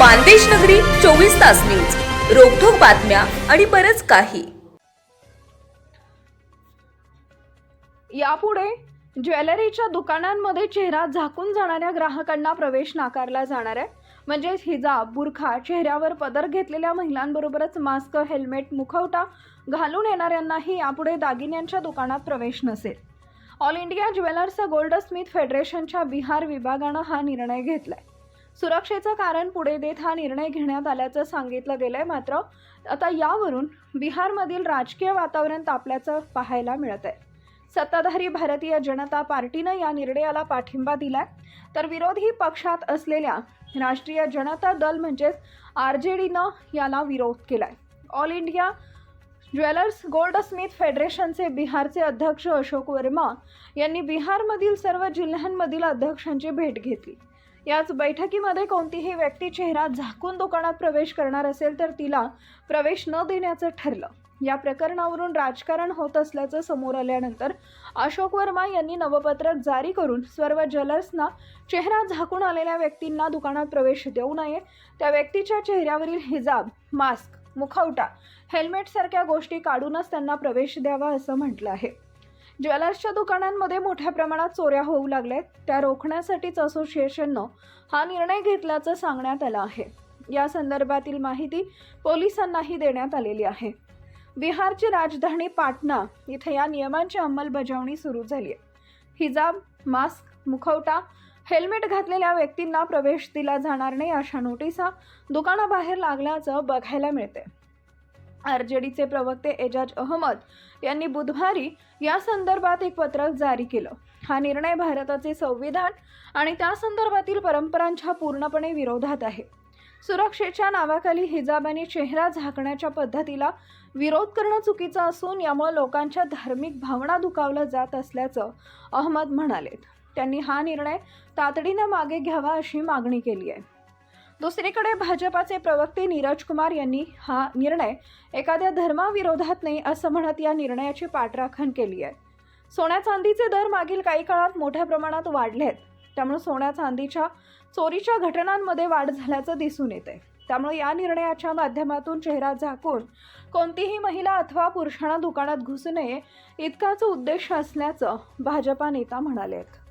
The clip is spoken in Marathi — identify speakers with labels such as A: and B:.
A: मानदेश नगरी चोवीस तास न्यूज. रोखोक बातम्या आणि बरच काही.
B: यापुढे ज्वेलरीच्या दुकानांमध्ये चेहरा झाकून जाणाऱ्या ग्राहकांना प्रवेश नाकारला जाणार आहे. म्हणजेच हिजाब बुरखा चेहऱ्यावर पदर घेतलेल्या महिलांबरोबरच मास्क हेल्मेट मुखवटा घालून येणाऱ्यांनाही यापुढे दागिन्यांच्या दुकानात प्रवेश नसेल. All India Jewellers Gold Smith फेडरेशनच्या बिहार विभागानं हा निर्णय घेतलाय. सुरक्षेचं कारण पुढे देत हा निर्णय घेण्यात आल्याचं सांगितलं गेलंय मात्र आता यावरून बिहारमधील राजकीय वातावरण तापल्याचं पाहायला मिळत आहे सत्ताधारी भारतीय जनता पार्टीनं या निर्णयाला पाठिंबा दिलाय. तर विरोधी पक्षात असलेल्या राष्ट्रीय जनता दल म्हणजेच आर जे डीनं याला विरोध केलाय. All India Jewellers Gold Smith फेडरेशनचे बिहारचे अध्यक्ष अशोक वर्मा यांनी बिहारमधील सर्व जिल्ह्यांमधील अध्यक्षांची भेट घेतली. याच बैठकीमध्ये कोणतीही व्यक्ती चेहरा झाकून दुकानात प्रवेश करणार असेल तर तिला प्रवेश न देण्याचं ठरलं. या प्रकरणावरून राजकारण होत असल्याचं समोर आल्यानंतर अशोक वर्मा यांनी नवपत्रक जारी करून सर्व ज्वेलर्सना चेहरा झाकून आलेल्या व्यक्तींना दुकानात प्रवेश देऊ नये. त्या व्यक्तीच्या चेहऱ्यावरील हिजाब मास्क मुखवटा हेल्मेटसारख्या गोष्टी काढूनच त्यांना प्रवेश द्यावा असं म्हटलं आहे. ज्वेलर्सच्या दुकानांमध्ये मोठ्या प्रमाणात चोऱ्या होऊ लागल्यात. त्या रोखण्यासाठीच असोसिएशननं हा निर्णय घेतल्याचं सांगण्यात आलं आहे. या संदर्भातील माहिती पोलिसांनाही देण्यात आलेली आहे. बिहारची राजधानी पाटणा इथे या नियमांची अंमलबजावणी सुरू झाली आहे हिजाब मास्क मुखवटा हेल्मेट घातलेल्या व्यक्तींना प्रवेश दिला जाणार नाही अशा नोटिसा दुकानाबाहेर लागल्याचं बघायला मिळते आर जे डीचे प्रवक्ते एजाज अहमद यांनी बुधवारी या संदर्भात एक पत्रक जारी केलं. हा निर्णय भारताचे संविधान आणि त्या संदर्भातील परंपरांच्या पूर्णपणे विरोधात आहे. सुरक्षेच्या नावाखाली हिजाब आणि चेहरा झाकण्याच्या पद्धतीला विरोध करणं चुकीचं असून यामुळे लोकांच्या धार्मिक भावना दुखावल्या जात असल्याचं अहमद म्हणाले त्यांनी हा निर्णय तातडीनं मागे घ्यावा अशी मागणी केली आहे. दुसरीकडे भाजपाचे प्रवक्ते नीरज कुमार यांनी हा निर्णय एखाद्या धर्माविरोधात नाही असं म्हणत या निर्णयाची पाठराखण केली आहे. सोन्या चांदीचे दर मागील काही काळात मोठ्या प्रमाणात वाढले आहेत त्यामुळे सोन्या चांदीच्या चोरीच्या घटनांमध्ये वाढ झाल्याचं दिसून येते त्यामुळे या निर्णयाच्या माध्यमातून चेहरा झाकून कोणतीही महिला अथवा पुरुषांना दुकानात घुसू नये इतकाच उद्देश असल्याचं भाजपा नेता म्हणाले आहेत